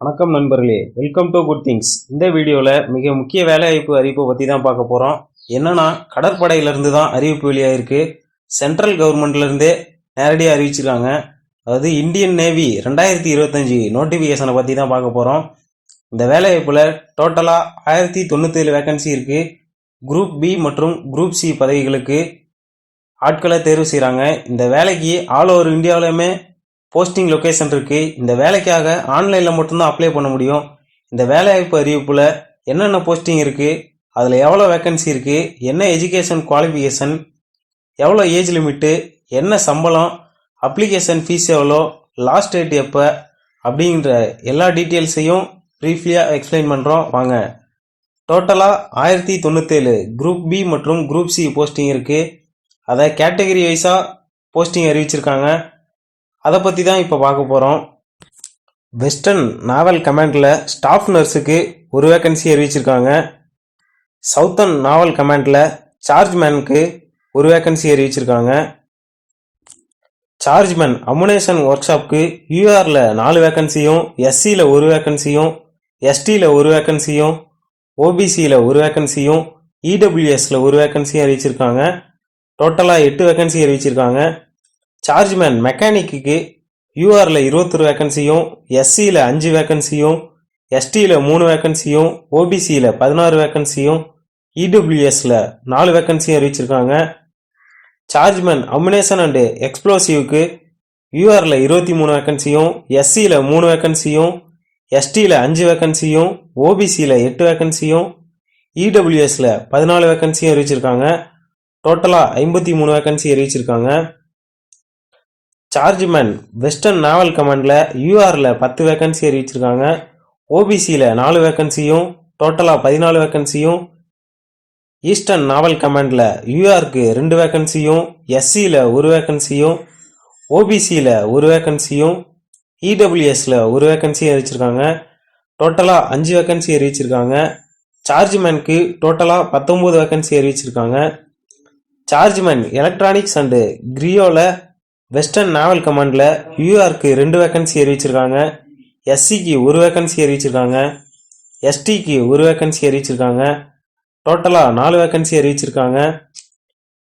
வணக்கம் நண்பர்களே. Welcome to good things இந்த வீடியோவில் மிக முக்கிய வேலைவாய்ப்பு அறிவிப்பை பற்றி தான் பார்க்க போகிறோம் என்னன்னா கடற்படையிலேருந்து தான் அறிவிப்பு வெளியாகிருக்கு சென்ட்ரல் கவர்மெண்ட்லேருந்தே நேரடியாக அறிவிச்சிருக்காங்க. அதாவது இந்தியன் நேவி ரெண்டாயிரத்தி இருபத்தஞ்சி நோட்டிஃபிகேஷனை பற்றி தான் பார்க்க போகிறோம் இந்த வேலைவாய்ப்பில் டோட்டலாக ஆயிரத்தி தொண்ணூற்றேழு வேக்கன்சி இருக்குது குரூப் பி மற்றும் குரூப் சி பதவிகளுக்கு ஆட்களை தேர்வு செய்கிறாங்க இந்த வேலைக்கு ஆல் ஓவர் இந்தியாவிலையுமே போஸ்டிங் லொக்கேஷன் இருக்குது இந்த வேலைக்காக ஆன்லைனில் மட்டும்தான் அப்ளை பண்ண முடியும். இந்த வேலைவாய்ப்பு அறிவிப்பில் என்னென்ன போஸ்டிங் இருக்குது அதில் எவ்வளோ வேக்கன்சி இருக்குது என்ன எஜுகேஷன் குவாலிஃபிகேஷன் எவ்வளோ ஏஜ் லிமிட்டு என்ன சம்பளம்? அப்ளிகேஷன் ஃபீஸ் எவ்வளோ? லாஸ்ட் டேட் எப்போ? அப்படிங்கிற எல்லா டீட்டெயில்ஸையும் ப்ரீஃப்லியாக எக்ஸ்பிளைன் பண்ணுறோம் வாங்க. டோட்டலாக ஆயிரத்தி தொண்ணூற்றேழு குரூப் பி மற்றும் குரூப் சி போஸ்டிங் இருக்குது அதை கேட்டகரி வைஸாக போஸ்டிங் அறிவிச்சிருக்காங்க. அதை பற்றி தான் இப்போ பார்க்க போகிறோம் வெஸ்டர்ன் நாவல் கமாண்டில் ஸ்டாஃப் நர்ஸுக்கு ஒரு வேக்கன்சி அறிவிச்சிருக்காங்க. சவுத்தர்ன் நாவல் கமாண்டில் சார்ஜ்மேனுக்கு ஒரு வேக்கன்சி அறிவிச்சிருக்காங்க. சார்ஜ்மேன் அமுனேஷன் ஒர்க் ஷாப்க்கு யூஆரில் நாலு வேக்கன்சியும் எஸ்சியில் ஒரு வேக்கன்சியும் எஸ்டியில் ஒரு வேக்கன்சியும் ஓபிசியில் ஒரு வேக்கன்சியும் இடபிள்யூஎஸில் ஒரு வேக்கன்சியும் அறிவிச்சிருக்காங்க. டோட்டலாக எட்டு வேக்கன்சி அறிவிச்சிருக்காங்க. சார்ஜ்மேன் மெக்கானிக்கு யூஆரில் இருபத்தொரு வேக்கன்சியும் எஸ்சியில் அஞ்சு வேக்கன்சியும் எஸ்டியில் மூணு வேக்கன்சியும் ஓபிசியில் பதினாறு வேக்கன்சியும் இடபிள்யூஎஸில் நாலு வேக்கன்சியும் அறிவிச்சிருக்காங்க. சார்ஜ்மேன் அமினேஷன் அண்டு எக்ஸ்ப்ளோசிவ்க்கு யூஆரில் இருபத்தி மூணு வேக்கன்சியும் எஸ்சியில் மூணு வேக்கன்சியும் எஸ்டியில் அஞ்சு வேக்கன்சியும் ஓபிசியில் எட்டு வேக்கன்சியும் இடபிள்யூஎஸில் பதினாலு வேக்கன்சியும் அறிவிச்சிருக்காங்க. டோட்டலாக ஐம்பத்தி மூணு வேக்கன்சி அறிவிச்சிருக்காங்க. சார்ஜ்மேன் வெஸ்டர்ன் நாவல் கமாண்டில் யூஆரில் பத்து வேக்கன்சி அறிவிச்சிருக்காங்க ஓபிசியில் நாலு வேக்கன்சியும் டோட்டலாக பதினாலு வேக்கன்சியும் ஈஸ்டர்ன் நாவல் கமாண்டில் யூஆருக்கு ரெண்டு வேக்கன்சியும் எஸ்சியில் ஒரு வேக்கன்சியும் ஓபிசியில் ஒரு வேக்கன்சியும் இடபிள்யூஎஸில் ஒரு வேக்கன்சி அறிவிச்சிருக்காங்க டோட்டலாக அஞ்சு வேக்கன்சி அறிவிச்சிருக்காங்க சார்ஜ்மேனுக்கு டோட்டலாக பத்தொம்போது வேக்கன்சி அறிவிச்சிருக்காங்க சார்ஜ்மேன் எலக்ட்ரானிக்ஸ் அண்டு கிரியோவில் வெஸ்டர்ன் நாவல் கமாண்டில் யூஆர்க்கு ரெண்டு வேக்கன்சி அறிவிச்சிருக்காங்க. எஸ்சிக்கு ஒரு வேக்கன்சி அறிவிச்சிருக்காங்க. எஸ்டிக்கு ஒரு வேக்கன்சி அறிவிச்சிருக்காங்க. டோட்டலாக நாலு வேக்கன்சி அறிவிச்சிருக்காங்க.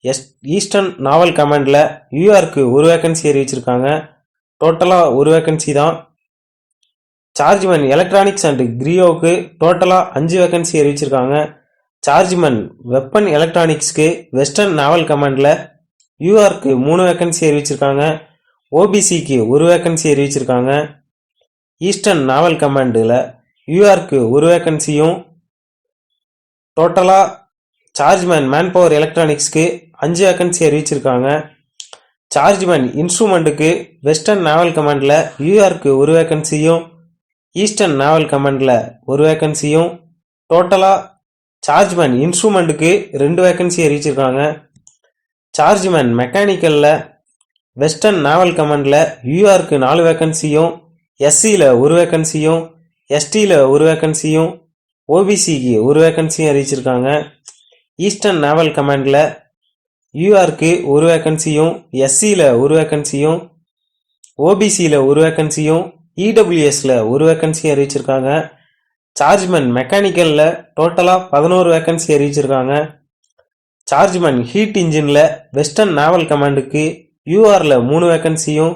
எஸ் ஈஸ்டர்ன் நாவல் கமாண்டில் யூஆர்க்கு ஒரு வேக்கன்சி அறிவிச்சிருக்காங்க. டோட்டலாக ஒரு வேக்கன்சி தான். சார்ஜ்மேன் எலக்ட்ரானிக்ஸ் அண்ட் கிரியோவுக்கு டோட்டலாக அஞ்சு வேக்கன்சி அறிவிச்சிருக்காங்க. சார்ஜ்மேன் வெப்பன் எலக்ட்ரானிக்ஸ்க்கு வெஸ்டர்ன் நாவல் கமாண்டில் யூஆருக்கு மூணு வேக்கன்சி அறிவிச்சிருக்காங்க. ஓபிசிக்கு ஒரு வேக்கன்சி அறிவிச்சிருக்காங்க. ஈஸ்டர்ன் நாவல் கமாண்டில் யூஆருக்கு ஒரு வேக்கன்சியும் டோட்டலாக சார்ஜ்மேன் மேன் பவர் எலக்ட்ரானிக்ஸ்க்கு அஞ்சு வேக்கன்சி அறிவிச்சிருக்காங்க. சார்ஜ்மேன் இன்ஸ்ட்ருமெண்ட்டுக்கு வெஸ்டர்ன் நாவல் கமாண்டில் யூஆருக்கு ஒரு வேக்கன்சியும் ஈஸ்டர்ன் நாவல் கமாண்டில் ஒரு வேக்கன்சியும் டோட்டலாக சார்ஜ்மேன் இன்ஸ்ட்ருமெண்ட்டுக்கு ரெண்டு வேக்கன்சி அறிவிச்சிருக்காங்க. சார்ஜ்மேன் மெக்கானிக்கலில் வெஸ்டர்ன் நாவல் கமாண்டில் யூஆருக்கு நாலு வேக்கன்சியும் எஸ்சியில் ஒரு வேக்கன்சியும் எஸ்டியில் ஒரு வேக்கன்சியும் ஓபிசிக்கு ஒரு வேக்கன்சியும் அறிவிச்சிருக்காங்க. ஈஸ்டர்ன் நாவல் கமாண்டில் யூஆருக்கு ஒரு வேக்கன்சியும் எஸ்சியில் ஒரு வேக்கன்சியும் ஓபிசியில் ஒரு வேக்கன்சியும் இடபிள்யூஎஸில் ஒரு வேக்கன்சியும் அறிவிச்சிருக்காங்க. சார்ஜ்மேன் மெக்கானிக்கலில் டோட்டலாக பதினோரு வேக்கன்சி அறிவிச்சிருக்காங்க. சார்ஜ்மேன் ஹீட் இன்ஜினில் வெஸ்டர்ன் நாவல் கமாண்டுக்கு யூஆரில் மூணு வேக்கன்சியும்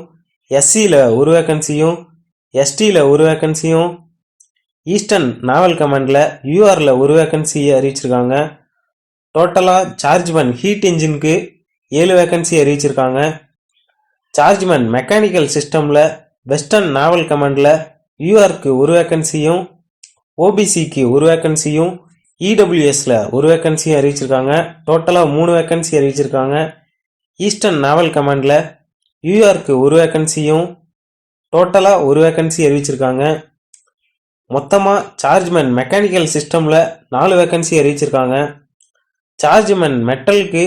எஸ்சியில் ஒரு வேக்கன்சியும் எஸ்டியில் ஒரு வேக்கன்சியும் ஈஸ்டர்ன் நாவல் கமாண்டில் யூஆரில் ஒரு வேக்கன்சியை அறிவிச்சிருக்காங்க. டோட்டலாக சார்ஜ்மேன் ஹீட் இன்ஜினுக்கு ஏழு வேக்கன்சி அறிவிச்சிருக்காங்க. சார்ஜ்மேன் மெக்கானிக்கல் சிஸ்டமில் வெஸ்டர்ன் நாவல் கமாண்டில் யூஆருக்கு ஒரு வேக்கன்சியும் ஓபிசிக்கு ஒரு வேக்கன்சியும் இடபிள்யூஎஸில் ஒரு வேக்கன்சியும் அறிவிச்சிருக்காங்க. டோட்டலாக மூணு வேக்கன்சி அறிவிச்சிருக்காங்க. ஈஸ்டர்ன் நாவல் கமாண்டில் யூஆர்க்கு ஒரு வேக்கன்சியும் டோட்டலாக ஒரு வேக்கன்சி அறிவிச்சிருக்காங்க. மொத்தமாக சார்ஜ்மேன் மெக்கானிக்கல் சிஸ்டமில் நாலு வேக்கன்சி அறிவிச்சிருக்காங்க. சார்ஜ்மேன் மெட்டலுக்கு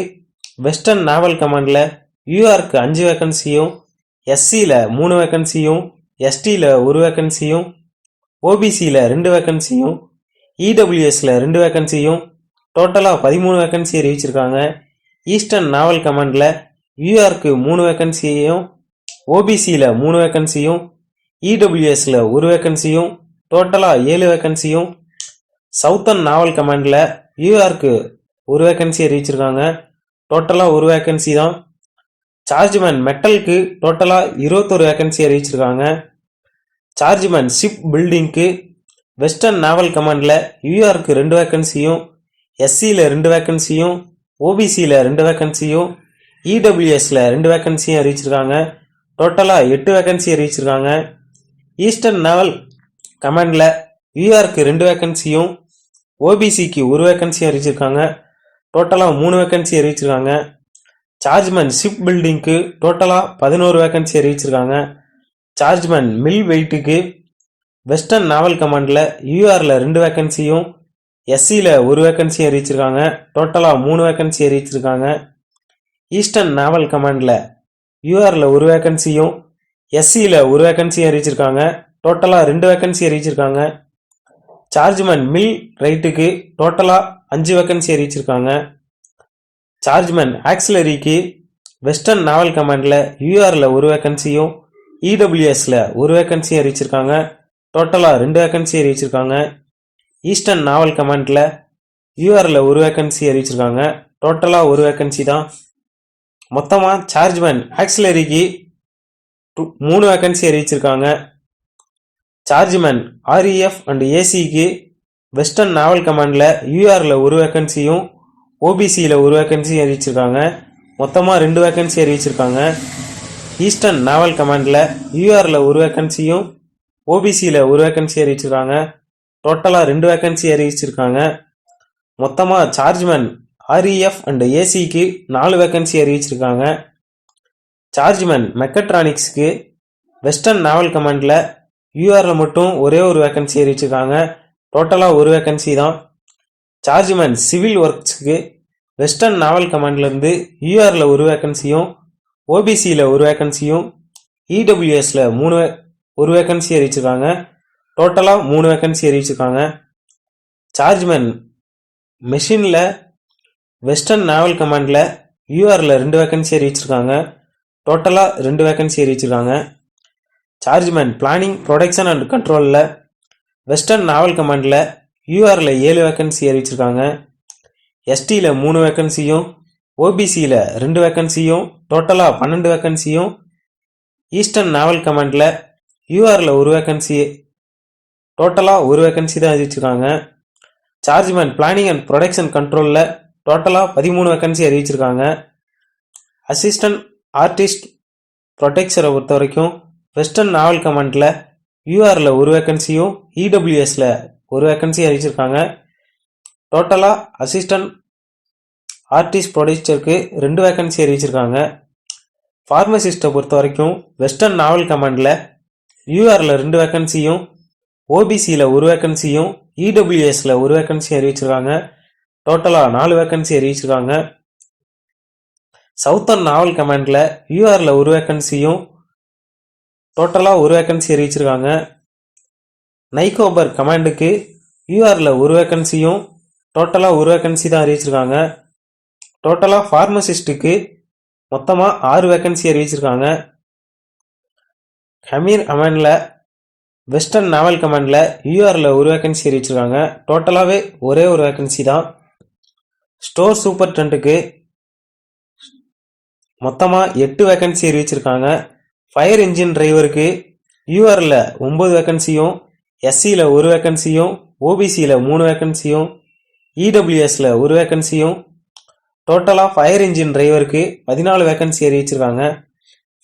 வெஸ்டர்ன் நாவல் கமாண்டில் யூஆர்க்கு அஞ்சு வேக்கன்சியும் எஸ்சியில் மூணு வேக்கன்சியும் எஸ்டியில் ஒரு வேக்கன்சியும் ஓபிசியில் ரெண்டு வேக்கன்சியும் இடபிள்யூஎஸில் ரெண்டு வேக்கன்சியும் டோட்டலாக பதிமூணு வேக்கன்சி அறிவிச்சிருக்காங்க. ஈஸ்டர்ன் நாவல் கமாண்டில் யூஆர்க்கு மூணு வேக்கன்சியையும் ஓபிசியில் மூணு வேக்கன்சியும் இடபிள்யூஎஸில் ஒரு வேக்கன்சியும் டோட்டலாக ஏழு வேக்கன்சியும் சவுத்தன் நாவல் கமாண்டில் யூஆர்க்கு ஒரு வேக்கன்சி அறிவிச்சிருக்காங்க. டோட்டலாக ஒரு வேக்கன்சி தான். சார்ஜ்மேன் மெட்டலுக்கு டோட்டலாக இருபத்தொரு வேக்கன்சி அறிவிச்சிருக்காங்க. சார்ஜ்மேன் ஷிப் பில்டிங்க்கு வெஸ்டர்ன் நாவல் கமாண்டில் யூஆருக்கு ரெண்டு வேக்கன்சியும் எஸ்சியில் ரெண்டு வேக்கன்சியும் ஓபிசியில் ரெண்டு வேக்கன்சியும் இடபிள்யூஎஸில் ரெண்டு வேக்கன்சியும் அறிவிச்சிருக்காங்க டோட்டலாக எட்டு வேக்கன்சி அறிவிச்சிருக்காங்க ஈஸ்டர்ன் நாவல் கமாண்டில் யூஆருக்கு ரெண்டு வேக்கன்சியும் ஓபிசிக்கு ஒரு வேக்கன்சி அறிவிச்சிருக்காங்க டோட்டலாக மூணு வேக்கன்சி அறிவிச்சிருக்காங்க சார்ஜ்மேன் ஷிப் பில்டிங்க்கு டோட்டலாக பதினோரு வேக்கன்சி அறிவிச்சிருக்காங்க சார்ஜ்மேன் மில் வெயிட்டுக்கு வெஸ்டர்ன் நாவல் கமாண்டில் யூஆரில் ரெண்டு வேக்கன்சியும் எஸ்சியில் ஒரு வேக்கன்சி அறிவிச்சிருக்காங்க. டோட்டலாக மூணு வேக்கன்சி அறிவிச்சிருக்காங்க. ஈஸ்டர்ன் நாவல் கமாண்டில் யூஆரில் ஒரு வேக்கன்சியும் எஸ்சியில் ஒரு வேக்கன்சியும் அறிவிச்சிருக்காங்க. டோட்டலாக ரெண்டு வேக்கன்சி அறிவிச்சிருக்காங்க. சார்ஜ்மேன் மில் ரைட்டுக்கு டோட்டலாக அஞ்சு வேக்கன்சி அறிவிச்சிருக்காங்க. சார்ஜ்மேன் ஆக்சிலரிக்கு வெஸ்டர்ன் நாவல் கமாண்டில் யூஆரில் ஒரு வேக்கன்சியும் இடபிள்யூஎஸில் ஒரு வேக்கன்சியும் அறிவிச்சிருக்காங்க. டோட்டலாக ரெண்டு வேக்கன்சி அறிவிச்சிருக்காங்க ஈஸ்டர்ன் நாவல் கமாண்டில் யூஆரில் ஒரு வேக்கன்சி அறிவிச்சிருக்காங்க டோட்டலாக ஒரு வேக்கன்சி தான். மொத்தமாக சார்ஜ்மேன் ஆக்சிலரிக்கு டூ- மூணு வேக்கன்சி அறிவிச்சிருக்காங்க சார்ஜ்மேன் ஆர்இஎஃப் அண்ட் ஏசிக்கு வெஸ்டர்ன் நாவல் கமாண்டில் யூஆரில் ஒரு வேக்கன்சியும் ஓபிசியில் ஒரு வேக்கன்சி அறிவிச்சிருக்காங்க மொத்தமாக ரெண்டு வேக்கன்சி அறிவிச்சிருக்காங்க ஈஸ்டர்ன் நாவல் கமாண்டில் யூஆரில் ஒரு வேக்கன்சியும் ஓபிசியில் ஒரு வேக்கன்சி அறிவிச்சிருக்காங்க டோட்டலாக ரெண்டு வேக்கன்சி அறிவிச்சிருக்காங்க மொத்தமாக சார்ஜ்மேன் ஆர்இஎஃப் அண்ட் ஏசிக்கு நாலு வேக்கன்சி அறிவிச்சிருக்காங்க சார்ஜ்மேன் மெக்கட்ரானிக்ஸ்க்கு வெஸ்டர்ன் நாவல் கமாண்டில் யூஆரில் மட்டும் ஒரே ஒரு வேக்கன்சி அறிவிச்சிருக்காங்க டோட்டலாக ஒரு வேக்கன்சி தான். சார்ஜ்மேன் சிவில் ஒர்க்ஸ்க்கு வெஸ்டர்ன் நாவல் கமாண்ட்லேருந்து யூஆரில் ஒரு வேக்கன்சியும் ஓபிசியில் ஒரு வேக்கன்சியும் இடபிள்யூஎஸில் மூணு வே- ஒரு வேக்கன்சி அறிவிச்சிருக்காங்க டோட்டலாக மூணு வேக்கன்சி அறிவிச்சிருக்காங்க சார்ஜ்மேன் மெஷினில் வெஸ்டர்ன் நாவல் கமாண்டில் யூஆரில் ரெண்டு வேக்கன்சி அறிவிச்சிருக்காங்க டோட்டலாக ரெண்டு வேக்கன்சி அறிவிச்சிருக்காங்க சார்ஜ்மேன் பிளானிங் ப்ரொடக்ஷன் அண்ட் கண்ட்ரோலில் வெஸ்டர்ன் நாவல் கமாண்டில் யூஆரில் ஏழு வேக்கன்சி அறிவிச்சிருக்காங்க எஸ்டியில் மூணு வேக்கன்சியும் ஓபிசியில் ரெண்டு வேக்கன்சியும் டோட்டலாக பன்னெண்டு வேக்கன்சியும் ஈஸ்டர்ன் நாவல் கமாண்டில் யூஆரில் ஒரு வேக்கன்சி டோட்டலாக ஒரு வேக்கன்சி தான் அறிவிச்சிருக்காங்க. சார்ஜ்மேன் பிளானிங் அண்ட் ப்ரொடக்ஷன் கண்ட்ரோலில் டோட்டலாக பதிமூணு வேக்கன்சி அறிவிச்சிருக்காங்க. அசிஸ்டன்ட் ஆர்டிஸ்ட் ப்ரொடெக்ஷரை பொறுத்த வரைக்கும் வெஸ்டர்ன் நாவல் கமாண்டில் யூஆரில் ஒரு வேக்கன்சியும் இடபிள்யூஎஸில் ஒரு வேக்கன்சி அறிவிச்சிருக்காங்க. டோட்டலாக அசிஸ்டன்ட் ஆர்டிஸ்ட் ப்ரொடியூசருக்கு ரெண்டு வேக்கன்சி அறிவிச்சிருக்காங்க. ஃபார்மசிஸ்ட்டை பொறுத்த வரைக்கும் வெஸ்டர்ன் நாவல் கமாண்டில் யூஆரில் ரெண்டு வேக்கன்சியும் ஓபிசியில் ஒரு வேக்கன்சியும் இடபிள்யூஎஸில் ஒரு வேக்கன்சியும் அறிவிச்சிருக்காங்க. டோட்டலாக நாலு வேக்கன்சி அறிவிச்சிருக்காங்க. சவுத்தர்ன் நாவல் கமாண்டில் யூஆரில் ஒரு வேக்கன்சியும் டோட்டலாக ஒரு வேக்கன்சி அறிவிச்சிருக்காங்க. நைகோபர் கமாண்டுக்கு யூஆரில் ஒரு வேக்கன்சியும் டோட்டலாக ஒரு வேக்கன்சி தான் அறிவிச்சிருக்காங்க. டோட்டலாக ஃபார்மசிஸ்ட்டுக்கு மொத்தமாக ஆறு வேக்கன்சி அறிவிச்சிருக்காங்க. ஹமீர் கமாண்டில் வெஸ்டர்ன் நாவல் கமாண்டில் யூஆரில் ஒரு வேக்கன்சி அறிவிச்சிருக்காங்க டோட்டலாகவே ஒரே ஒரு வேக்கன்சி தான். ஸ்டோர் சூப்பர் டென்ட்டுக்கு மொத்தமாக எட்டு வேக்கன்சி அறிவிச்சிருக்காங்க. ஃபயர் இன்ஜின் டிரைவருக்கு யூஆரில் ஒம்பது வேக்கன்சியும் எஸ்சியில் ஒரு வேக்கன்சியும் ஓபிசியில் மூணு வேக்கன்சியும் இடபிள்யூஎஸில் ஒரு வேக்கன்சியும் டோட்டலாக ஃபயர் இன்ஜின் டிரைவருக்கு பதினாலு வேக்கன்சி அறிவிச்சிருக்காங்க.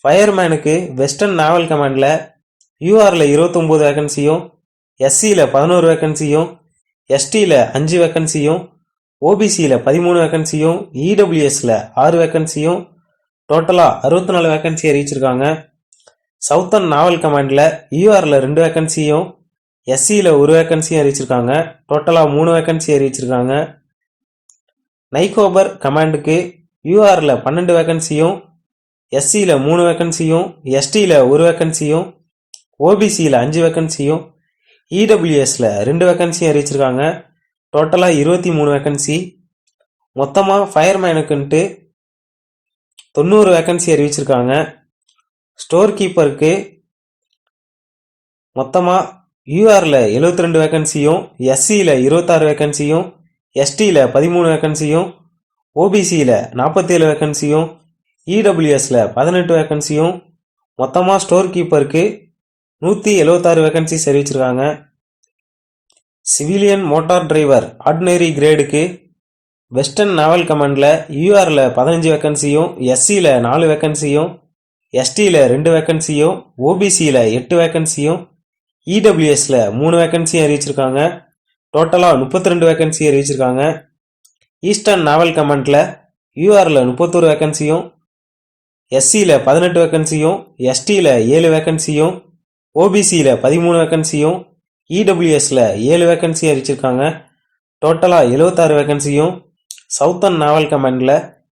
ஃபயர்மேனுக்கு வெஸ்டர்ன் நாவல் கமாண்டில் யூஆரில் இருபத்தொம்போது வேக்கன்சியும் எஸ்சியில் பதினோரு வேக்கன்சியும் எஸ்டியில் அஞ்சு வேக்கன்சியும் ஓபிசியில் பதிமூணு வேக்கன்சியும் இடபிள்யூஎஸில் ஆறு வேக்கன்சியும் டோட்டலாக அறுபத்தி நாலு வேக்கன்சி அறிவிச்சிருக்காங்க சவுத்தர்ன் நாவல் கமாண்டில் யூஆரில் ரெண்டு வேக்கன்சியும் எஸ்சியில் ஒரு வேக்கன்சியும் அறிவிச்சிருக்காங்க டோட்டலாக மூணு வேக்கன்சி அறிவிச்சிருக்காங்க நைகோபர் கமாண்டுக்கு யூஆரில் பன்னெண்டு வேக்கன்சியும் எஸ்சியில் மூணு வேக்கன்சியும் எஸ்டியில் ஒரு வேக்கன்சியும் ஓபிசியில் அஞ்சு வேக்கன்சியும் இடபிள்யூஎஸில் ரெண்டு வேக்கன்சியும் அறிவிச்சிருக்காங்க டோட்டலாக இருபத்தி மூணு வேக்கன்சி மொத்தமாக ஃபயர்மேனுக்குன்ட்டு தொண்ணூறு வேக்கன்சி அறிவிச்சிருக்காங்க ஸ்டோர் கீப்பருக்கு மொத்தமாக யூஆரில் எழுபத்தி ரெண்டு வேக்கன்சியும் எஸ்சியில் இருபத்தாறு வேக்கன்சியும் எஸ்டியில் பதிமூணு வேக்கன்சியும் ஓபிசியில் நாற்பத்தேழு வேக்கன்சியும் இடபிள்யூஎஸில் பதினெட்டு வேகன்சியும் மொத்தமாக ஸ்டோர் கீப்பருக்கு நூற்றி எழுபத்தாறு வேகன்சிஸ் அறிவிச்சிருக்காங்க சிவிலியன் மோட்டார் டிரைவர் ஆர்டினரி கிரேடுக்கு வெஸ்டர்ன் நாவல் கமாண்டில் யூஆரில் பதினஞ்சு வேகன்சியும் எஸ்சியில் நாலு வேகன்சியும் எஸ்டியில் ரெண்டு வேகன்சியும் ஓபிசியில் எட்டு வேகன்சியும் இடபிள்யூஎஸில் மூணு வேகன்சியும் அறிவிச்சிருக்காங்க. டோட்டலாக முப்பத்தி ரெண்டு வேகன்சி அறிவிச்சிருக்காங்க. ஈஸ்டர்ன் நாவல் கமாண்டில் யூஆரில் முப்பத்தொரு வேகன்சியும் எஸ்சியில் பதினெட்டு வேக்கன்சியும் எஸ்டியில் ஏழு வேக்கன்சியும் ஓபிசியில் பதிமூணு வேக்கன்சியும் இடபிள்யூஎஸில் ஏழு வேக்கன்சி அறிவிச்சிருக்காங்க டோட்டலாக எழுபத்தாறு வேக்கன்சியும் சவுத்தர்ன் நாவல் கமாண்டில்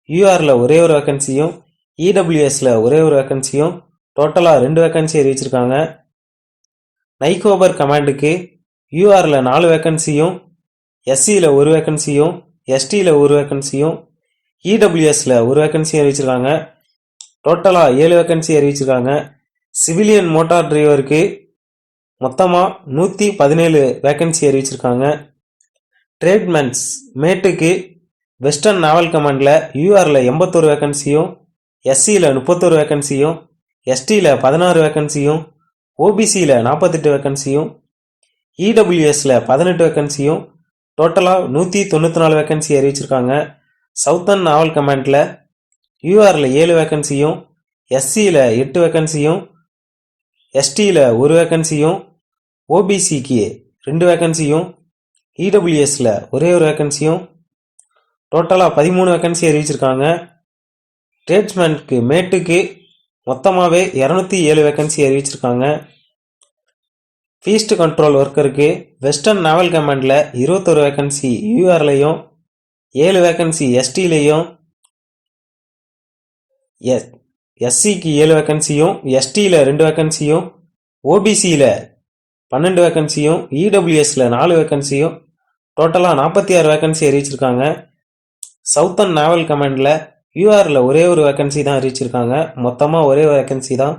யூஆரில் ஒரே ஒரு வேக்கன்சியும் இடபிள்யூஎஸில் ஒரே ஒரு வேக்கன்சியும் டோட்டலாக ரெண்டு வேக்கன்சி அறிவிச்சிருக்காங்க. நைகோபர் கமாண்டுக்கு யூஆரில் நாலு வேக்கன்சியும் எஸ்சியில் ஒரு வேக்கன்சியும் எஸ்டியில் ஒரு வேக்கன்சியும் இடபிள்யூஎஸில் ஒரு வேக்கன்சியும் அறிவிச்சிருக்காங்க. டோட்டலாக ஏழு வேக்கன்சி அறிவிச்சிருக்காங்க. சிவிலியன் மோட்டார் டிரைவருக்கு மொத்தமாக நூற்றி பதினேழு வேக்கன்சி அறிவிச்சிருக்காங்க. ட்ரேட்மென்ட்ஸ் மேட்டுக்கு வெஸ்டர்ன் நாவல் கமாண்டில் யூஆரில் எண்பத்தோரு வேக்கன்சியும் எஸ்சியில் முப்பத்தோரு வேக்கன்சியும் எஸ்டியில் பதினாறு வேக்கன்சியும் ஓபிசியில் நாற்பத்தெட்டு வேக்கன்சியும் இடபிள்யூஎஸில் பதினெட்டு வேக்கன்சியும் டோட்டலாக நூற்றி தொண்ணூற்றி நாலு வேக்கன்சி அறிவிச்சிருக்காங்க. சவுத்தர்ன் நாவல் கமாண்டில் யூஆரில் ஏழு வேக்கன்சியும் எஸ்சியில் எட்டு வேக்கன்சியும் எஸ்டியில் ஒரு வேக்கன்சியும் ஓபிசிக்கு ரெண்டு வேக்கன்சியும் இடபிள்யூஎஸில் ஒரே ஒரு வேகன்சியும் டோட்டலாக பதிமூணு வேக்கன்சி அறிவிச்சிருக்காங்க. ட்ரேட்ஸ்மேனுக்கு மேட்டுக்கு மொத்தமாகவே இரநூத்தி ஏழு வேக்கன்சி அறிவிச்சிருக்காங்க. ஃபீஸ்ட் கண்ட்ரோல் ஒர்க்கருக்கு வெஸ்டர்ன் நாவல் கமாண்டில் இருபத்தொரு வேக்கன்சி யூஆர்லேயும் ஏழு வேக்கன்சி எஸ்டிலேயும் எஸ் எஸ்சிக்கு ஏழு வேக்கன்சியும் எஸ்டியில் ரெண்டு வேக்கன்சியும் ஓபிசியில் பன்னெண்டு வேக்கன்சியும் இடபிள்யூஎஸில் நாலு வேக்கன்சியும் டோட்டலாக நாற்பத்தி ஆறு வேகன்சி அறிவிச்சிருக்காங்க. சவுத்தன் நாவல் கமாண்டில் யூஆரில் ஒரே ஒரு வேக்கன்சி தான் அறிவிச்சிருக்காங்க. மொத்தமாக ஒரே வேக்கன்சி தான்.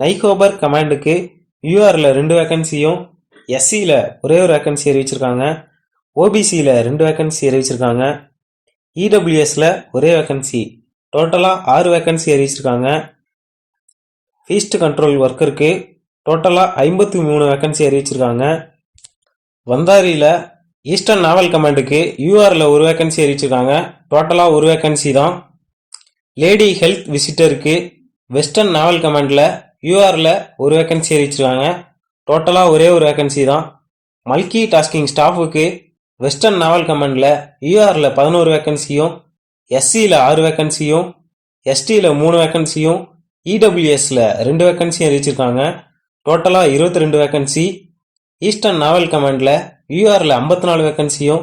நைகோபர் கமாண்டுக்கு யூஆரில் ரெண்டு வேக்கன்சியும் எஸ்சியில் ஒரே ஒரு வேக்கன்சி அறிவிச்சிருக்காங்க. ஓபிசியில் ரெண்டு வேக்கன்சி அறிவிச்சிருக்காங்க. இடபிள்யூஎஸில் ஒரே வேக்கன்சி டோட்டலாக ஆறு வேக்கன்சி அறிவிச்சிருக்காங்க ஃபீஸ்ட் கண்ட்ரோல் ஒர்க்கருக்கு டோட்டலாக ஐம்பத்தி மூணு வேக்கன்சி அறிவிச்சிருக்காங்க வந்தாரியில் ஈஸ்டர்ன் நாவல் கமாண்டுக்கு யூஆரில் ஒரு வேக்கன்சி அறிவிச்சிருக்காங்க டோட்டலாக ஒரு வேக்கன்சி தான். லேடி ஹெல்த் விசிட்டருக்கு வெஸ்டர்ன் நாவல் கமாண்டில் யூஆரில் ஒரு வேக்கன்சி அறிவிச்சிருக்காங்க டோட்டலாக ஒரே ஒரு வேக்கன்சி தான். மல்கி டாஸ்கிங் ஸ்டாஃபுக்கு வெஸ்டர்ன் நாவல் கமாண்டில் யூஆரில் பதினோரு வேக்கன்சியும் எஸ்சியில் ஆறு வேக்கன்சியும் எஸ்டியில் மூணு வேக்கன்சியும் இடபிள்யூஎஸில் ரெண்டு வேக்கன்சியும் அறிவிச்சிருக்காங்க டோட்டலாக இருபத்தி ரெண்டு வேக்கன்சி ஈஸ்டர்ன் நாவல் கமாண்டில் யூஆரில் ஐம்பத்தி நாலு வேக்கன்சியும்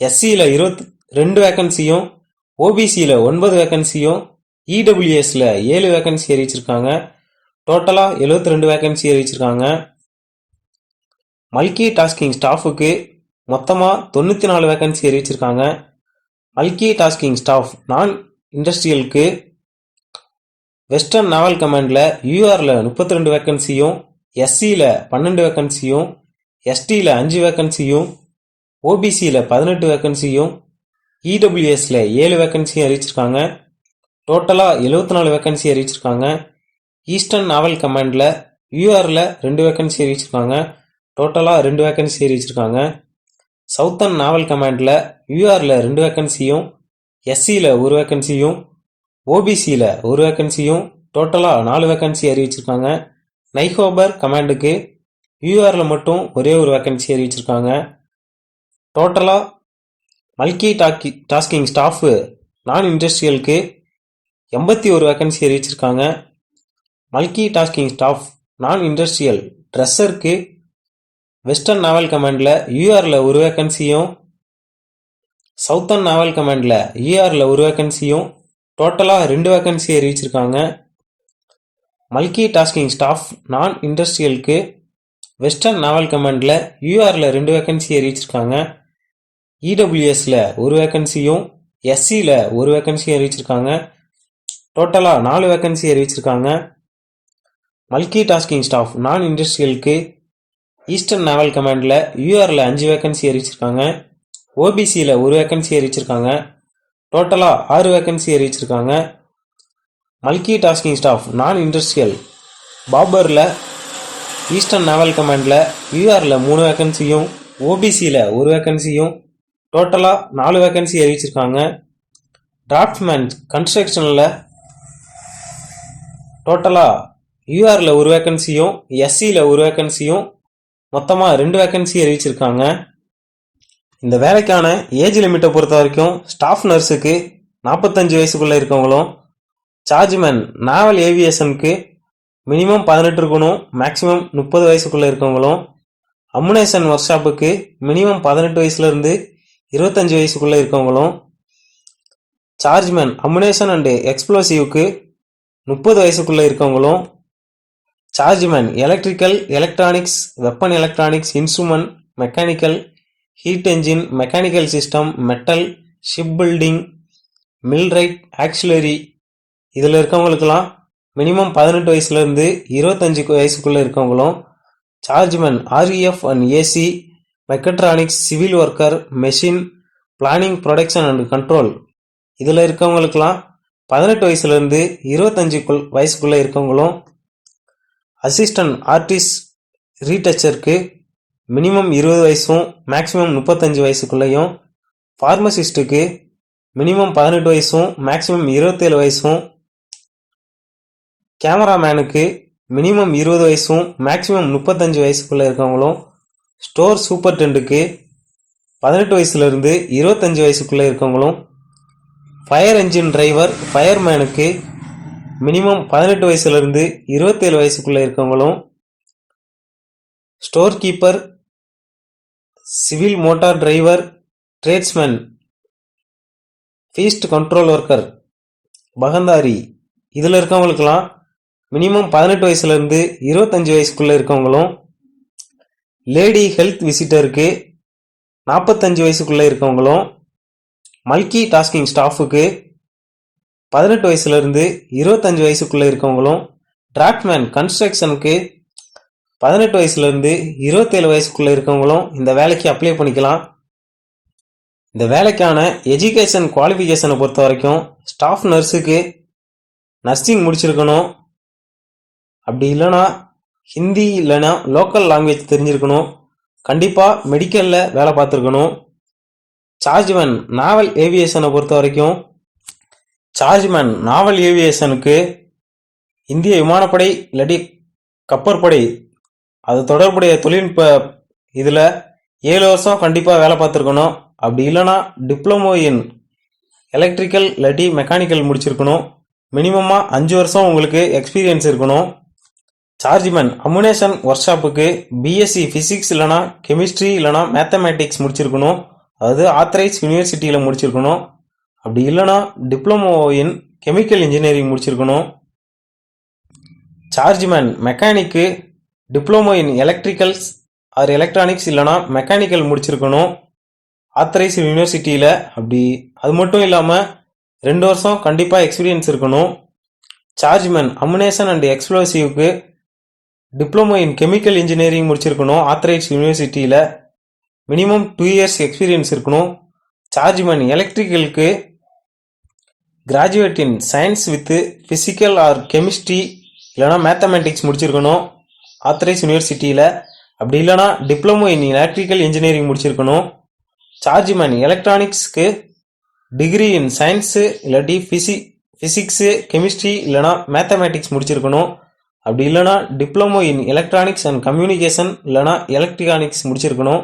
எஸ்சியில் இருபத்தி ரெண்டு வேக்கன்சியும் ஓபிசியில் ஒன்பது வேக்கன்சியும் இடபிள்யூஎஸில் ஏழு வேக்கன்சி அறிவிச்சிருக்காங்க டோட்டலாக எழுபத்தி ரெண்டு வேக்கன்சி அறிவிச்சிருக்காங்க மல்கி டாஸ்கிங் ஸ்டாஃபுக்கு மொத்தமாக தொண்ணூற்றி நாலு வேக்கன்சி அறிவிச்சிருக்காங்க மல்கி டாஸ்கிங் ஸ்டாஃப் நான் இண்டஸ்ட்ரியலுக்கு வெஸ்டர்ன் நாவல் கமாண்டில் யூஆரில் முப்பத்தி ரெண்டு வேக்கன்சியும் எஸ்சியில் பன்னெண்டு வேக்கன்சியும் எஸ்டியில் அஞ்சு வேக்கன்சியும் ஓபிசியில் பதினெட்டு வேக்கன்சியும் இடபிள்யூஎஸில் ஏழு வேக்கன்சியும் அறிவிச்சிருக்காங்க டோட்டலாக எழுபத்தி நாலு வேக்கன்சி அறிவிச்சிருக்காங்க ஈஸ்டர்ன் நாவல் கமாண்டில் யூஆரில் ரெண்டு வேக்கன்சி அறிவிச்சிருக்காங்க டோட்டலாக ரெண்டு வேக்கன்சி அறிவிச்சிருக்காங்க சவுத்தன் நாவல் கமாண்டில் யூஆரில் ரெண்டு வேக்கன்சியும் எஸ்சியில் ஒரு வேக்கன்சியும் ஓபிசியில் ஒரு வேக்கன்சியும் டோட்டலாக நாலு வேக்கன்சி அறிவிச்சிருக்காங்க. நைகோபர் கமாண்டுக்கு யூஆரில் மட்டும் ஒரே ஒரு வேக்கன்சி அறிவிச்சிருக்காங்க. டோட்டலாக மல்கி டாக்கி டாஸ்கிங் ஸ்டாஃபு நான் இண்டஸ்ட்ரியலுக்கு எண்பத்தி ஒரு வேக்கன்சி அறிவிச்சிருக்காங்க. Multi tasking staff non industrial ட்ரெஸ்ஸருக்கு western நாவல் கமாண்டில் யூஆரில் ஒரு வேக்கன்சியும் சவுத்தர்ன் நாவல் கமாண்டில் யூஆரில் ஒரு வேக்கன்சியும் டோட்டலாக ரெண்டு வேக்கன்சி அறிவிச்சிருக்காங்க மல்கி டாஸ்கிங் ஸ்டாஃப் நான் இண்டஸ்ட்ரியலுக்கு வெஸ்டர்ன் நாவல் கமாண்டில் யூஆரில் ரெண்டு வேகன்சி அறிவிச்சிருக்காங்க இடபிள்யூஎஸில் ஒரு வேக்கன்சியும் எஸ்சியில் ஒரு வேகன்சி அறிவிச்சிருக்காங்க டோட்டலாக நாலு வேக்கன்சி அறிவிச்சிருக்காங்க மல்கி டாஸ்கிங் ஸ்டாஃப் நான் இண்டஸ்ட்ரியலுக்கு ஈஸ்டர்ன் நாவல் கமாண்டில் யூஆரில் அஞ்சு வேகன்சி அறிவிச்சிருக்காங்க ஓபிசியில் ஒரு வேக்கன்சி அறிவிச்சிருக்காங்க டோட்டலாக ஆறு வேக்கன்சி அறிவிச்சிருக்காங்க multi tasking staff non industrial பாபரில் eastern நாவல் கமாண்டில் யூஆரில் மூணு வேக்கன்சியும் ஓபிசியில் ஒரு வேகன்சியும் டோட்டலாக நாலு வேக்கன்சி அறிவிச்சிருக்காங்க டிராஃப்ட்மேன் கன்ஸ்ட்ரக்ஷனில் டோட்டலாக யூஆரில் ஒரு வேக்கன்சியும் எஸ்சியில் ஒரு வேக்கன்சியும் மொத்தமாக ரெண்டு வேக்கன்சி அறிவிச்சிருக்காங்க இந்த வேலைக்கான ஏஜ் லிமிட்டை பொறுத்த வரைக்கும் ஸ்டாஃப் நர்ஸுக்கு நாற்பத்தஞ்சு வயசுக்குள்ளே இருக்கவங்களும் சார்ஜ்மேன் நாவல் ஏவியேஷனுக்கு மினிமம் பதினெட்டு இருக்கணும் மேக்ஸிமம் முப்பது வயசுக்குள்ளே இருக்கவங்களும் அம்முனேஷன் ஒர்க் ஷாப்புக்கு மினிமம் பதினெட்டு வயசுலேருந்து இருபத்தஞ்சு வயசுக்குள்ளே இருக்கவங்களும் சார்ஜ்மேன் அம்முனேஷன் அண்டு எக்ஸ்ப்ளோசிவ்க்கு முப்பது வயசுக்குள்ளே இருக்கவங்களும் chargeman electrical electronics weapon electronics instrument mechanical heat engine mechanical system metal ship building millwright auxiliary இதில் இருக்கவங்களுக்கெல்லாம் மினிமம் பதினெட்டு வயசுலேருந்து இருபத்தஞ்சு வயசுக்குள்ளே இருக்கவங்களும் chargeman REF and AC mechatronics civil worker machine planning production and control இதில் இருக்கவங்களுக்கெல்லாம் பதினெட்டு வயசுலேருந்து இருபத்தஞ்சு வயசுக்குள்ளே இருக்கவங்களும் அசிஸ்டன்ட் ஆர்டிஸ்ட் ரீடச்சருக்கு மினிமம் இருபது வயசும் மேக்ஸிமம் முப்பத்தஞ்சு வயசுக்குள்ளேயும் ஃபார்மசிஸ்ட்டுக்கு மினிமம் பதினெட்டு வயசும் மேக்ஸிமம் இருபத்தேழு வயசும் கேமராமேனுக்கு மினிமம் இருபது வயசும் மேக்ஸிமம் முப்பத்தஞ்சு வயசுக்குள்ளே இருக்கவங்களும் ஸ்டோர் சூப்பர் டெண்டுக்கு பதினெட்டு வயசுலேருந்து இருபத்தஞ்சு வயசுக்குள்ளே இருக்கவங்களும் ஃபயர் என்ஜின் டிரைவர் ஃபயர்மேனுக்கு மினிமம் பதினெட்டு வயசுலேருந்து இருபத்தேழு வயசுக்குள்ளே இருக்கவங்களும் store keeper civil motor driver tradesman pest control worker பகந்தாரி இதில் இருக்கவங்களுக்கெல்லாம் மினிமம் பதினெட்டு வயசுலேருந்து இருபத்தஞ்சு வயசுக்குள்ளே இருக்கவங்களும் லேடி ஹெல்த் விசிட்டருக்கு நாற்பத்தஞ்சு வயசுக்குள்ளே இருக்கவங்களும் மல்கி டாஸ்கிங் ஸ்டாஃபுக்கு பதினெட்டு வயசுலேருந்து இருபத்தஞ்சு வயசுக்குள்ளே இருக்கவங்களும் டிராக்ட்மேன் கன்ஸ்ட்ரக்ஷனுக்கு பதினெட்டு வயசுலேருந்து இருபத்தேழு வயசுக்குள்ளே இருக்கவங்களும் இந்த வேலைக்கு அப்ளை பண்ணிக்கலாம். இந்த வேலைக்கான எஜுகேஷன் குவாலிஃபிகேஷனை பொறுத்த வரைக்கும் ஸ்டாஃப் நர்ஸுக்கு நர்சிங் முடிச்சிருக்கணும். அப்படி இல்லைன்னா ஹிந்தி இல்லைன்னா லோக்கல் லாங்குவேஜ் தெரிஞ்சிருக்கணும். கண்டிப்பாக மெடிக்கலில் வேலை பார்த்துருக்கணும். சார்ஜ்மேன் நாவல் ஏவியேஷனை பொறுத்த வரைக்கும் சார்ஜ்மேன் நாவல் ஏவியேஷனுக்கு இந்திய விமானப்படை இல்லாட்டி கப்பற்படை அது தொடர்புடைய தொழில்நுட்ப இதில் ஏழு வருஷம் கண்டிப்பாக வேலை பார்த்துருக்கணும். அப்படி இல்லைன்னா டிப்ளமோ இன் எலக்ட்ரிக்கல் இல்லாட்டி மெக்கானிக்கல் முடிச்சிருக்கணும். மினிமமாக அஞ்சு வருஷம் உங்களுக்கு எக்ஸ்பீரியன்ஸ் இருக்கணும். சார்ஜ்மேன் அமுனேஷன் ஒர்க் ஷாப்புக்கு பிஎஸ்சி ஃபிசிக்ஸ் இல்லைனா கெமிஸ்ட்ரி இல்லைனா மேத்தமேட்டிக்ஸ் முடிச்சிருக்கணும். அதாவது ஆத்தரைஸ் யூனிவர்சிட்டியில் முடிச்சிருக்கணும். அப்படி இல்லைனா டிப்ளமோ இன் கெமிக்கல் இன்ஜினியரிங் முடிச்சிருக்கணும். Chargeman mechanic diploma in electricals or electronics இல்லைனா மெக்கானிக்கல் முடிச்சிருக்கணும். ஆத்தரைஸ் யூனிவர்சிட்டியில் அப்படி அது மட்டும் இல்லாமல் ரெண்டு வருஷம் கண்டிப்பாக எக்ஸ்பீரியன்ஸ் இருக்கணும். சார்ஜ்மேன் அமுனேஷன் அண்ட் எக்ஸ்ப்ளோசிவ்க்கு டிப்ளமோ இன் கெமிக்கல் இன்ஜினியரிங் முடிச்சிருக்கணும். ஆத்தரைஸ் யூனிவர்சிட்டியில் மினிமம் டூ இயர்ஸ் எக்ஸ்பீரியன்ஸ் இருக்கணும். Chargeman எலக்ட்ரிக்கலுக்கு graduate in science with physical or chemistry இல்லைனா மேத்தமேட்டிக்ஸ் முடிச்சிருக்கணும். ஆத்தரைஸ் யூனிவர்சிட்டியில் அப்படி இல்லைனா டிப்ளமோ இன் எலக்ட்ரிக்கல் இன்ஜினியரிங் முடிச்சிருக்கணும். சார்ஜ்மேன் எலக்ட்ரானிக்ஸ்க்கு டிகிரி இன் சயின்ஸு இல்லாட்டி ஃபிசி ஃபிசிக்ஸு கெமிஸ்ட்ரி இல்லைனா மேத்தமேட்டிக்ஸ் முடிச்சிருக்கணும். அப்படி இல்லைனா diploma in electronics and communication இல்லைனா எலக்ட்ரானிக்ஸ் முடிச்சிருக்கணும்.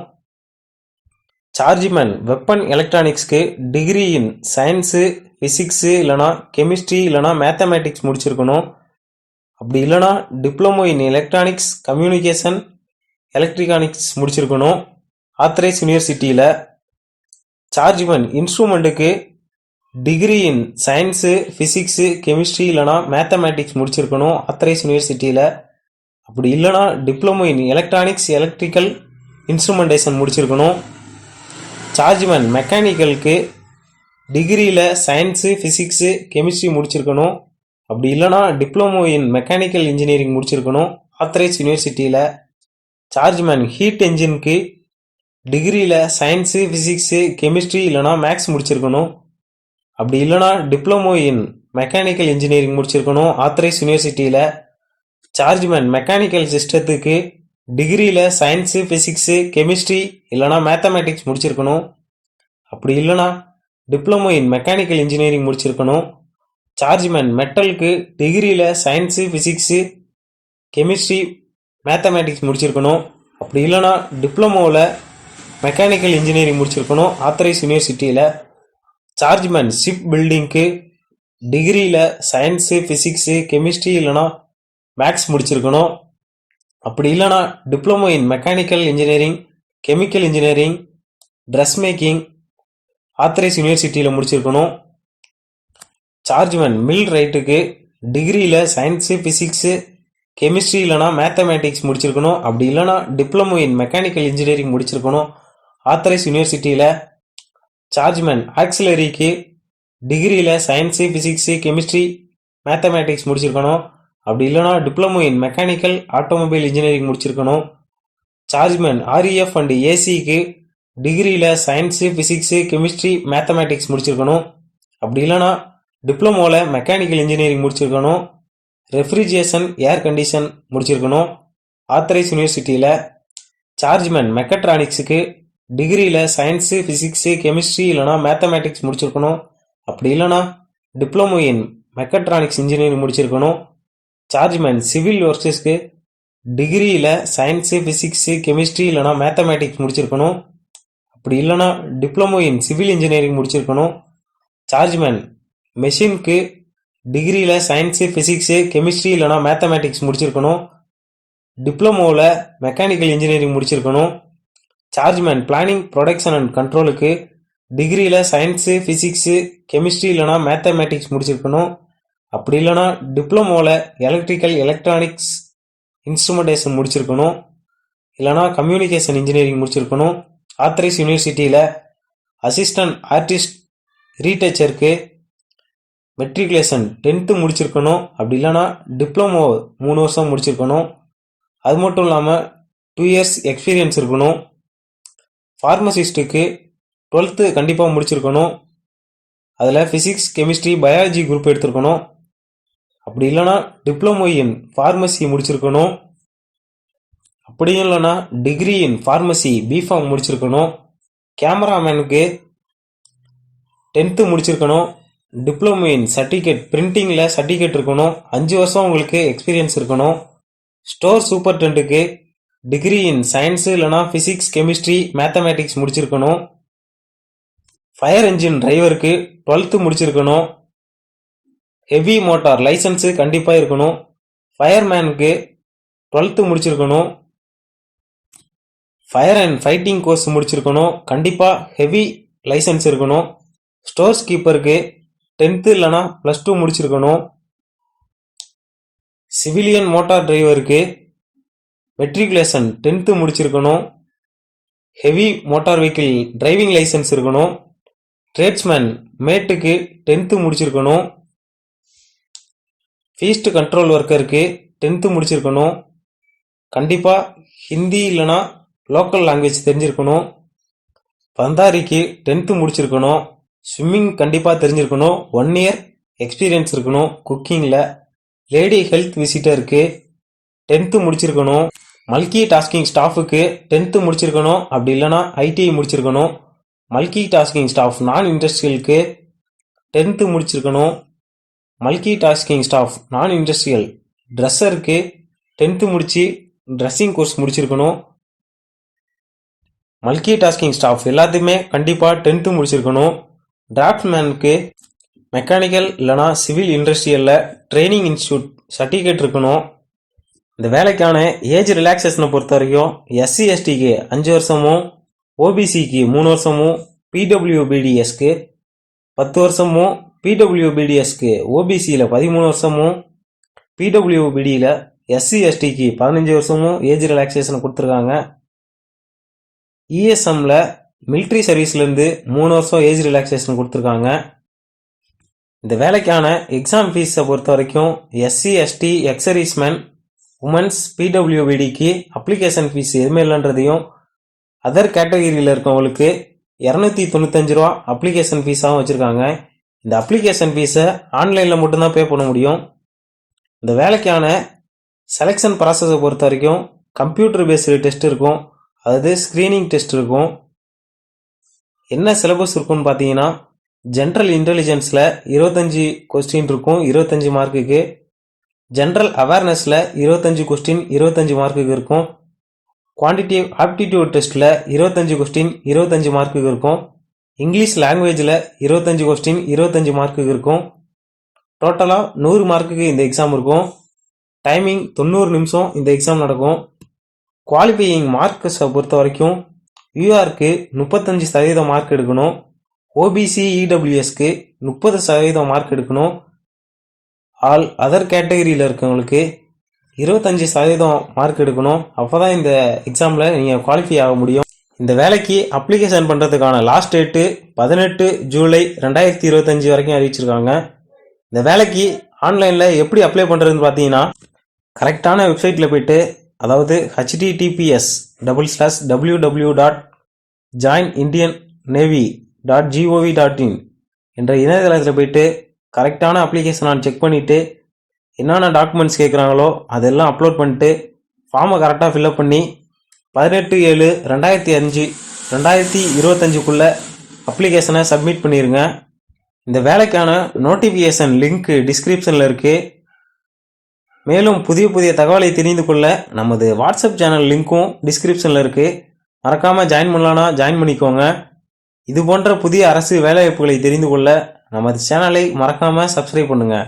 சார்ஜ்மேன் வெப்பன் எலக்ட்ரானிக்ஸ்க்கு டிகிரி இன் சயின்ஸு ஃபிசிக்ஸு இல்லைனா கெமிஸ்ட்ரி இல்லைனா மேத்தமேட்டிக்ஸ் முடிச்சிருக்கணும். அப்படி இல்லைனா diploma in electronics communication electronics முடிச்சிருக்கணும். ஆத்தரைஸ் யூனிவர்சிட்டியில் chargeman இன்ஸ்ட்ருமெண்ட்டுக்கு degree in science physics chemistry இல்லைனா மேத்தமேட்டிக்ஸ் முடிச்சிருக்கணும் ஆத்தரைஸ் யூனிவர்சிட்டியில் அப்படி இல்லைனா diploma in electronics electrical instrumentation முடிச்சிருக்கணும். சார்ஜ்மேன் மெக்கானிக்கலுக்கு டிகிரியில் சயின்ஸு ஃபிசிக்ஸு கெமிஸ்ட்ரி முடிச்சிருக்கணும். அப்படி இல்லைனா டிப்ளமோ இன் மெக்கானிக்கல் இன்ஜினியரிங் முடிச்சிருக்கணும். ஆத்தரைஸ் யூனிவர்சிட்டியில் சார்ஜ்மேன் ஹீட் என்ஜினுக்கு டிகிரியில் சயின்ஸு ஃபிசிக்ஸு கெமிஸ்ட்ரி இல்லைனா மேக்ஸ் முடிச்சிருக்கணும். அப்படி இல்லைனா டிப்ளமோ இன் மெக்கானிக்கல் இன்ஜினியரிங் முடிச்சிருக்கணும். ஆத்தரைஸ் யூனிவர்சிட்டியில் சார்ஜ்மேன் மெக்கானிக்கல் சிஸ்டத்துக்கு டிகிரியில் சயின்ஸு ஃபிசிக்ஸு கெமிஸ்ட்ரி இல்லைனா மேத்தமேட்டிக்ஸ் முடிச்சிருக்கணும். அப்படி இல்லைனா டிப்ளமோ இன் மெக்கானிக்கல் இன்ஜினியரிங் முடிச்சிருக்கணும். சார்ஜ்மேன் மெட்டலுக்கு டிகிரியில் சயின்ஸு ஃபிசிக்ஸு கெமிஸ்ட்ரி மேத்தமேட்டிக்ஸ் முடிச்சிருக்கணும். அப்படி இல்லைனா டிப்ளமோவில் மெக்கானிக்கல் இன்ஜினியரிங் முடிச்சிருக்கணும். ஆத்தரைஸ் யூனிவர்சிட்டியில் சார்ஜ்மேன் ஷிப் பில்டிங்க்கு டிகிரியில் சயின்ஸு ஃபிசிக்ஸு கெமிஸ்ட்ரி இல்லைனா மேக்ஸ் முடிச்சிருக்கணும். அப்படி இல்லைனா diploma in mechanical engineering chemical engineering dress making authorised யூனிவர்சிட்டியில் முடிச்சிருக்கணும். சார்ஜ்மேன் மில் ரைட்டுக்கு டிகிரியில் சயின்ஸு ஃபிசிக்ஸு கெமிஸ்ட்ரி இல்லைனா மேத்தமேட்டிக்ஸ் முடிச்சிருக்கணும். அப்படி இல்லைனா டிப்ளமோ இன் மெக்கானிக்கல் இன்ஜினியரிங் முடிச்சிருக்கணும். ஆத்தரைஸ் யூனிவர்சிட்டியில் சார்ஜ்மேன் ஆக்சிலரிக்கு டிகிரியில் சயின்ஸு ஃபிசிக்ஸு கெமிஸ்ட்ரி மேத்தமேட்டிக்ஸ் முடிச்சிருக்கணும். அப்படி இல்லைனா diploma in mechanical automobile engineering முடிச்சிருக்கணும். சார்ஜ்மேன் ஆர்இஎஃப் அண்ட் ஏசிக்கு டிகிரியில் சயின்ஸு ஃபிசிக்ஸு கெமிஸ்ட்ரி மேத்தமேட்டிக்ஸ் முடிச்சிருக்கணும். அப்படி இல்லைனா டிப்ளமோவில் மெக்கானிக்கல் இன்ஜினியரிங் முடிச்சிருக்கணும். ரெஃப்ரிஜிரேஷன் ஏர் கண்டிஷன் முடிச்சிருக்கணும். ஆத்தரைஸ் யூனிவர்சிட்டியில் சார்ஜ்மேன் மெக்கட்ரானிக்ஸுக்கு டிகிரியில் சயின்ஸு ஃபிசிக்ஸு கெமிஸ்ட்ரி இல்லைனா மேத்தமேட்டிக்ஸ் முடிச்சிருக்கணும். அப்படி இல்லைனா டிப்ளமோ இன் மெக்கட்ரானிக்ஸ் இன்ஜினியரிங் முடிச்சிருக்கணும். சார்ஜ்மேன் சிவில் ஒர்க்ஸஸ்க்கு டிகிரியில் சயின்ஸு ஃபிசிக்ஸு கெமிஸ்ட்ரி இல்லைனா மேத்தமேட்டிக்ஸ் முடிச்சிருக்கணும். அப்படி இல்லைனா டிப்ளமோ இன் சிவில் இன்ஜினியரிங் முடிச்சிருக்கணும். சார்ஜ்மேன் மெஷினுக்கு டிகிரியில் சயின்ஸு ஃபிசிக்ஸு கெமிஸ்ட்ரி இல்லைனா மேத்தமேட்டிக்ஸ் முடிச்சிருக்கணும். டிப்ளமோவில் மெக்கானிக்கல் இன்ஜினியரிங் முடிச்சிருக்கணும். சார்ஜ்மேன் பிளானிங் ப்ரொடக்ஷன் அண்ட் கண்ட்ரோலுக்கு டிகிரியில் சயின்ஸு ஃபிசிக்ஸு கெமிஸ்ட்ரி இல்லைனா மேத்தமேட்டிக்ஸ் முடிச்சிருக்கணும். அப்படி இல்லைனா டிப்ளமோவில் எலக்ட்ரிக்கல் எலக்ட்ரானிக்ஸ் இன்ஸ்ட்ருமெண்டேஷன் முடிச்சிருக்கணும். இல்லைனா கம்யூனிகேஷன் இன்ஜினியரிங் முடிச்சிருக்கணும். ஆத்தரைஸ் யூனிவர்சிட்டியில் அசிஸ்டன்ட் ஆர்டிஸ்ட் ரீடச்சருக்கு மெட்ரிகுலேஷன் டென்த்து முடிச்சிருக்கணும். அப்படி இல்லைனா டிப்ளமோ மூணு வருஷம் முடிச்சிருக்கணும். அது மட்டும் இல்லாமல் டூ இயர்ஸ் எக்ஸ்பீரியன்ஸ் இருக்கணும். ஃபார்மசிஸ்ட்டுக்கு டுவெல்த்து கண்டிப்பாக முடிச்சிருக்கணும். அதில் ஃபிசிக்ஸ் கெமிஸ்ட்ரி பயாலஜி குரூப் எடுத்திருக்கணும். அப்படி இல்லைனா டிப்ளமோ இன் ஃபார்மசி முடிச்சிருக்கணும். அப்படியும் இல்லைன்னா டிகிரி இன் ஃபார்மசி பிஃபார்ம் முடிச்சிருக்கணும். கேமராமேனுக்கு டென்த்து முடிச்சிருக்கணும். டிப்ளமோ இன் சர்டிஃபிகேட் பிரிண்டிங்கில் சர்டிஃபிகேட் இருக்கணும். அஞ்சு வருஷம் உங்களுக்கு எக்ஸ்பீரியன்ஸ் இருக்கணும். ஸ்டோர் சூப்பர்டென்ட்டுக்கு டிகிரி இன் சயின்ஸு இல்லைனா ஃபிசிக்ஸ் கெமிஸ்ட்ரி மேத்தமேட்டிக்ஸ் முடிச்சிருக்கணும். ஃபயர் என்ஜின் டிரைவருக்கு டுவெல்த்து முடிச்சிருக்கணும். ஹெவி மோட்டார் லைசன்ஸு கண்டிப்பாக இருக்கணும். ஃபயர்மேனுக்கு டுவெல்த்து முடிச்சிருக்கணும். ஃபயர் அண்ட் ஃபைட்டிங் கோர்ஸ் முடிச்சிருக்கணும். கண்டிப்பாக ஹெவி லைசன்ஸ் இருக்கணும். ஸ்டோர்ஸ் கீப்பருக்கு டென்த்து இல்லைனா ப்ளஸ் டூ முடிச்சிருக்கணும். சிவிலியன் மோட்டார் டிரைவருக்கு மெட்ரிகுலேஷன் டென்த்து முடிச்சிருக்கணும். Heavy motor vehicle driving licence இருக்கணும். ட்ரேட்ஸ்மேன் மேட்டுக்கு டென்த்து முடிச்சிருக்கணும். ஃபீஸ்ட் கண்ட்ரோல் ஒர்க்கருக்கு டென்த்து முடிச்சிருக்கணும். கண்டிப்பாக ஹிந்தி இல்லைனா லோக்கல் லாங்குவேஜ் தெரிஞ்சிருக்கணும். பந்தாரிக்கு டென்த்து முடிச்சிருக்கணும். ஸ்விம்மிங் கண்டிப்பாக தெரிஞ்சிருக்கணும். ஒன் இயர் எக்ஸ்பீரியன்ஸ் இருக்கணும். குக்கிங்கில் லேடி ஹெல்த் விசிட்டருக்கு டென்த்து முடிச்சிருக்கணும். மல்கி டாஸ்கிங் ஸ்டாஃபுக்கு டென்த்து முடிச்சிருக்கணும். அப்படி இல்லைனா ஐடிஐ முடிச்சிருக்கணும். மல்கி டாஸ்கிங் ஸ்டாஃப் நான் இண்டஸ்ட்ரியலுக்கு டென்த்து முடிச்சிருக்கணும். Multi tasking staff non industrial ட்ரெஸ்ஸருக்கு tenth முடித்து ட்ரெஸ்ஸிங் கோர்ஸ் முடிச்சிருக்கணும். மல்கி டாஸ்கிங் ஸ்டாஃப் எல்லாத்தையுமே கண்டிப்பாக டென்த்து முடிச்சிருக்கணும். டிராஃப்ட்மேனுக்கு மெக்கானிக்கல் இல்லைனா சிவில் இண்டஸ்ட்ரியலில் ட்ரைனிங் இன்ஸ்டியூட் சர்டிஃபிகேட் இருக்கணும். இந்த வேலைக்கான ஏஜ் ரிலாக்ஸேஷனை பொறுத்த வரைக்கும் எஸ்சி எஸ்டிக்கு அஞ்சு வருஷமும் ஓபிசிக்கு மூணு வருஷமும் பிடபிள்யூபிடிஎஸ்க்கு பத்து வருஷமும் பிடபிள்யூபிடிஎஸ்க்கு ஓபிசியில் பதிமூணு வருஷமும் பிடபிள்யூபிடியில் எஸ்சி எஸ்டிக்கு பதினஞ்சு வருஷமும் ஏஜ் ரிலாக்ஸேஷன் கொடுத்துருக்காங்க. இஎஸ்எம்மில் மிலிட்ரி சர்வீஸ்லேருந்து மூணு வருஷம் ஏஜ் ரிலாக்ஸேஷன் கொடுத்துருக்காங்க. இந்த வேலைக்கான எக்ஸாம் ஃபீஸை பொறுத்த வரைக்கும் SC ST ex serviceman women's பிடபிள்யூபிடிக்கு application fees எதுவுமே இல்லைன்றதையும் அதர் கேட்டகரியில் இருக்கவங்களுக்கு இரநூத்தி தொண்ணூத்தஞ்சு ரூபா அப்ளிகேஷன் ஃபீஸாகவும் வச்சுருக்காங்க. இந்த அப்ளிகேஷன் ஃபீஸை ஆன்லைனில் மட்டும்தான் பே பண்ண முடியும். இந்த வேலைக்கான செலெக்ஷன் ப்ராசஸை பொறுத்த வரைக்கும் கம்ப்யூட்டர் பேஸ்டு டெஸ்ட் இருக்கும். அதாவது ஸ்க்ரீனிங் டெஸ்ட் இருக்கும். என்ன சிலபஸ் இருக்கும்னு பார்த்தீங்கன்னா ஜென்ரல் இன்டெலிஜென்ஸில் இருபத்தஞ்சி கொஸ்டின் இருக்கும் இருபத்தஞ்சி மார்க்குக்கு ஜென்ரல் அவேர்னஸில் இருபத்தஞ்சி கொஸ்டின் இருபத்தஞ்சி மார்க்குக்கு இருக்கும். குவான்டிட்டிவ் ஆப்டிடியூட் டெஸ்ட்டில் இருபத்தஞ்சி கொஸ்டின் இருபத்தஞ்சி மார்க்குக்கு இருக்கும். இங்கிலீஷ் லாங்குவேஜில் இருபத்தஞ்சி கொஸ்டின் இருபத்தஞ்சி மார்க்குக்கு இருக்கும். டோட்டலாக நூறு மார்க்குக்கு இந்த எக்ஸாம் இருக்கும். டைமிங் தொண்ணூறு நிமிஷம் இந்த எக்ஸாம் நடக்கும். குவாலிஃபையிங் மார்க்ஸை பொறுத்த வரைக்கும் யூஆருக்கு முப்பத்தஞ்சு சதவீதம் மார்க் எடுக்கணும். ஓபிசி இடபிள்யூஎஸ்க்கு முப்பது சதவீதம் மார்க் எடுக்கணும். ஆல் அதர் கேட்டகரியில் இருக்கவங்களுக்கு இருபத்தஞ்சி சதவீதம் மார்க் எடுக்கணும். அப்போ தான் இந்த எக்ஸாமில் நீங்கள் குவாலிஃபை ஆக முடியும். இந்த வேலைக்கு அப்ளிகேஷன் பண்ணுறதுக்கான லாஸ்ட் டேட்டு பதினெட்டு ஜூலை ரெண்டாயிரத்தி இருபத்தஞ்சி வரைக்கும் அறிவிச்சிருக்காங்க. இந்த வேலைக்கு ஆன்லைனில் எப்படி அப்ளை பண்ணுறதுன்னு பார்த்தீங்கன்னா கரெக்டான வெப்சைட்டில் போய்ட்டு அதாவது HTTPS double slash W W dot join Indian navy dot GOV dot in என்ற இணையதளத்தில் போயிட்டு கரெக்டான அப்ளிகேஷன் நான் செக் பண்ணிவிட்டு என்னென்ன டாக்குமெண்ட்ஸ் கேட்குறாங்களோ அதெல்லாம் அப்லோட் பண்ணிட்டு ஃபார்மை கரெக்டாக ஃபில்அப் பண்ணி பதினெட்டு ஏழு ரெண்டாயிரத்தி அஞ்சு ரெண்டாயிரத்தி இருபத்தஞ்சுக்குள்ளே அப்ளிகேஷனை சப்மிட் பண்ணிடுங்க இந்த வேலைக்கான நோட்டிஃபிகேஷன் லிங்க்கு டிஸ்கிரிப்ஷனில் இருக்குது மேலும் புதிய புதிய தகவலை தெரிந்து கொள்ள நமது வாட்ஸ்அப் சேனல் லிங்க்கும் டிஸ்கிரிப்ஷனில் இருக்குது மறக்காமல் ஜாயின் பண்ணலான்னா ஜாயின் பண்ணிக்கோங்க. இது போன்ற புதிய அரசு வேலைவாய்ப்புகளை தெரிந்து கொள்ள நமது சேனலை மறக்காமல் சப்ஸ்கிரைப் பண்ணுங்கள்